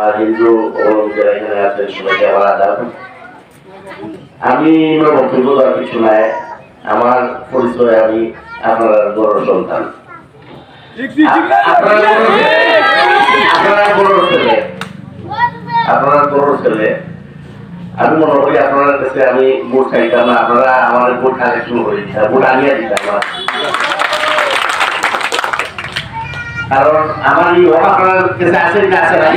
আর হিন্দু আমি আমার বক্তব্য কিছু নাই। আমার পরিচয় আমি আপনার বড় সন্তান। আপনারা বড়- ছেলে। আমি মনে করি আপনার কাছে আমি ভোট চাইতাম না। আপনারা আমার ভোট কালেকশন করে দিতাম ভোট আনিয়ে দিতাম কারণ আমার এই হোক আপনার কাছে আছে না আছে না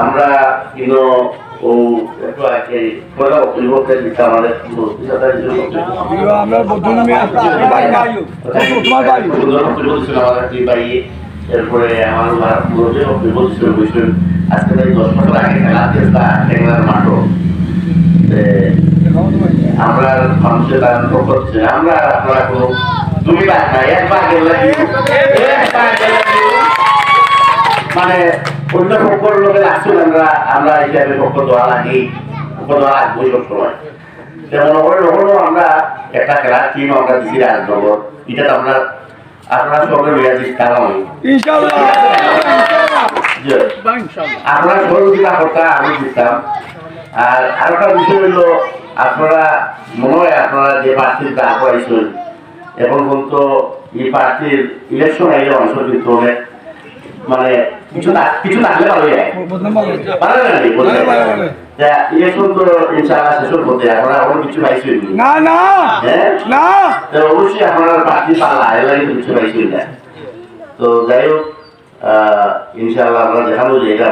আমরা কিন্তু ও একটু আগে পয়লা অভিভাবকের দিতে আমাদের আমরা বর্ধমান বাড়ি তোমার বাড়ি সুন্দর বক্তব্য ছিল আমাদের দুই ভাই। এরপরে আমার আজকে তাই দশ বছর আগে খেলা মাঠও আমরা মানুষের দান করছে। আমরা আপনারা কোনো দুই লাখ না একবার গেলে একবার গেলে মানে অন্য পক্ষর লোকের আসুন আমরা আমরা হিসাবে পক্ষ দেওয়া লাগি পক্ষ দেওয়া লাগবো সব সময়। যেমন আমরা একটা খেলার টিম আমরা দিছি রাজনগর এটা তো আমরা আপনারা সবাই লইয়া ইনশাআল্লাহ। যে আপনারা আমি দিতাম। আর আরেকটা বিষয় হলো আপনারা মনে হয় আপনারা যে প্রার্থীর দাঁড় করাইছেন এখন পর্যন্ত এই প্রার্থীর ইলেকশন আইলে অংশ কিন্তু অনেক মানে কিছু না কিছু থাকলে ভালো যায়। ইলেকশন তো ইনশাআল্লাহ শেষের আপনারা এখন কিছু পাইছেন? না না। হ্যাঁ? না। অবশ্যই আপনারা প্রার্থী পাল্লা কিন্তু কিছু পাইছেন না। তো যাই হোক আহ, ইনশাআল্লাহ আমরা দেখাবো যে এটা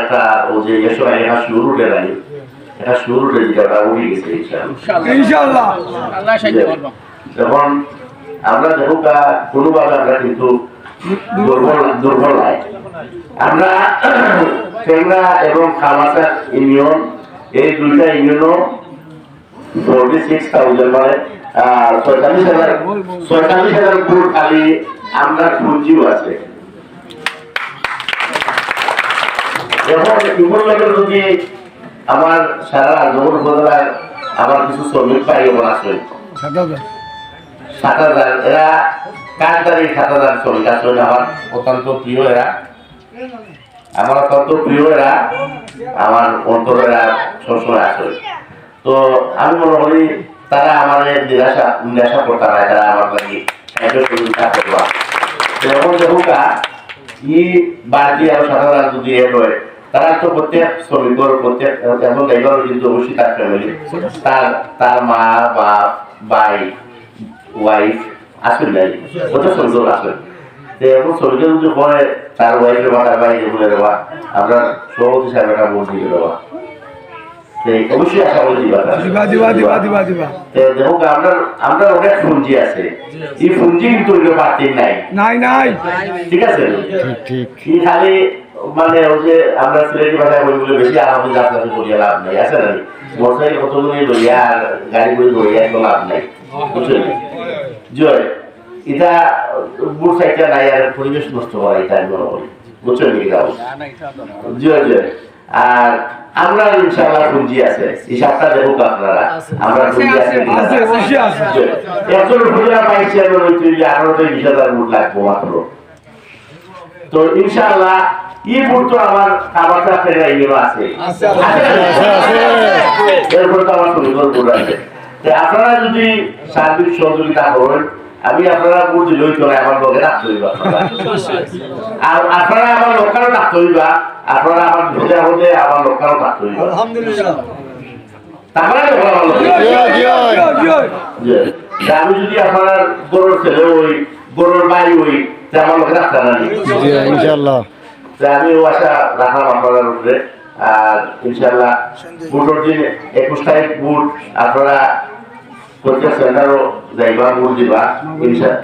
একটা ও যে এসব একটা সুর উঠে যেটা গেছে ইনশাআল্লাহ। ইনশাআল্লাহ। যখন আমরা দেখুক কোনোভাবে আমরা কিন্তু দুর্বল দুর্বল নাই। আমরা টেংরা এবং খামাসা ইউনিয়ন এই দুইটা ইউনিয়নও ফোরটি সিক্স থাউজেন্ড মানে আহ, হাজার পঁয়তাল্লিশ হাজার ফুট খালি আমরা পুঁজিও আছে। এখন ইমোর যদি আমার সারা রাজনগর উপজেলার আমার কিছু শ্রমিক পাই এবং আসবে সাত হাজার। এরা কার তারিখ সাত হাজার শ্রমিক আসলে আমার অত্যন্ত প্রিয় এরা। আমার অত্যন্ত প্রিয় এরা। আমার অন্তর এরা সবসময় আসলে তো আমি মনে করি তারা আমার নিরাশা নিরাশা করতে পারে তারা আমার লাগি একটু সুবিধা করবা যখন দেখুকা ই বাড়তি আরও সাত হাজার যদি এ হয় তারা তো প্রত্যেক শ্রমিকর প্রত্যেক এখন কিন্তু অবশ্যই তার ফ্যামিলি তার তার মা বাপ ভাই ওয়াইফ আসবেন নাই কত সুন্দর আসবেন। তো এখন শ্রমিকের যদি হয় তার ওয়াইফের বা তার ভাই বলে দেওয়া আমরা সভাপতি সাহেব একটা ভোট দিয়ে দেওয়া। অবশ্যই আশা করি দিবা দিবা দিবা দিবা দিবা দিবা। দেখো আমরা আমরা অনেক ফুঞ্জি আছে। এই ফুঞ্জি কিন্তু বাতিল নাই। নাই নাই। ঠিক আছে? ঠিক। কি খালি মানে ওই যে আমরা সিলেটি ভাষায় বলি বলে বেশি আরামে যাত্রা করিয়া লাভ নাই আছে না মোটরসাইকেল কতগুলি লইয়া আর গাড়িগুলি লইয়া একদম লাভ নাই বুঝলেন জয় এটা বুট সাইডটা নাই আর পরিবেশ নষ্ট করা এটা আমি মনে করি বুঝছেন জয় জয়। আর আমরা ইনশাআল্লাহ পুঁজি আছে হিসাবটা দেখুক আপনারা আমরা পুঁজি আছে কিনা। একজন হুজুরা পাইছে এবং ওই তৈরি আঠারো থেকে বিশ হাজার বুট লাগবো মাত্র। তো ইনশাআল্লাহ এই আমার খাবারটা ফেলে ইয়ে আছে? আছে, এরপর তো আমার সুন্দর বুট আছে। আপনারা যদি সার্বিক সহযোগিতা করেন আমি আপনারা চলে আমার রাখতে হইব আর আপনারা আমার রাখতে হইবা আপনারা আমার ভেজা হতে আমার রাখতে হইবা আলহামদুলিল্লাহ। আমি যদি আপনার ছেলে আমার লোকের না। নেই। ইনশাআল্লাহ যে আমি আশা রাখলাম আপনার উপরে আর ইনশাল্লাহ বুটের দিন একুশ তারিখ বুট আপনারা প্রত্যেক সেন্টারও যাইবা বুট দিবা। ইনশা-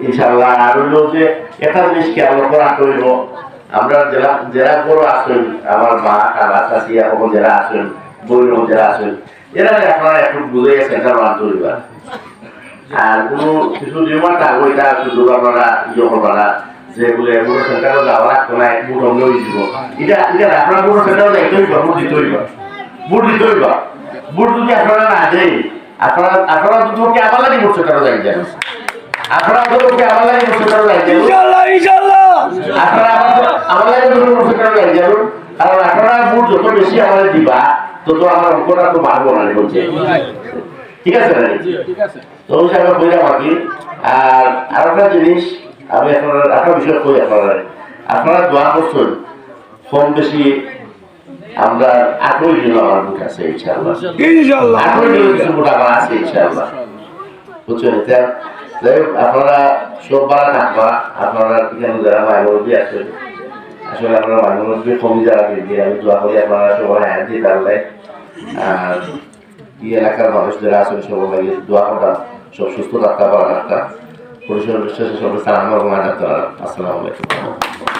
ইনশাল্লাহ। আর হইল যে একটা জিনিস খেয়াল রাখতে হইব আমরা জেলা জেলা বড় আসেন আমার মা কাকা চাষিয়া কখন যারা আসেন বই যারা আসেন এরা আপনারা একটু বুঝে সেন্টার আনতে হইবা। আর কোনো কিছু নিয়মার থাকব এটা শুধু আপনারা ইয়ে করবা না। যে বলে বুড়ো যাওয়া লাগতো না বুট অন্য দিব এটা এটা আপনারা বুড়ো সেন্টারও যাইতে হইবা বুট দিতে হইবা। বুট দিতে হইবা। বুট যদি আপনারা না দেন আপনারা আপনারা দুটোকে আমার লাগে বসে কারও যাই যান আপনারা দুটোকে আমার লাগে বসে কারও যাই যান ইনশাল্লাহ ইনশাল্লাহ আপনারা আমার- আমার লাগে দুটো বসে যাই যান কারণ আপনারা ভোট যত বেশি আমাদের দিবা তত আমার অঙ্কটা তো বাড়বো না বলছে ঠিক আছে তো হিসাবে বইলাম আর কি আর আর একটা জিনিস আমি আপনার একটা বিষয় কই আপনারা? আপনারা দোয়া করছেন কম বেশি আমরা আগ্রহী জন্য আমার বুক আছে ইনশাআল্লাহ। ইনশাল্লাহ আগ্রহী কিছু বুক আমার আছে ইনশাআল্লাহ। বুঝছেন? এটা যাই হোক, আপনারা সব বাড়া থাকবা আপনারা এখানে যারা মাইনরিটি আছে আসলে আপনারা মাইনরিটি কমি যারা দিয়ে আমি দোয়া করি আপনারা সবাই হ্যাঁ দিয়ে তাহলে আর এই এলাকার মানুষ যারা আছেন সবাই লাগে দোয়া করা সব সুস্থ থাকতে পারা থাকতা পরিষেবা বিশ্বাসের সবাই সালাম আদাব আসসালামু আলাইকুম।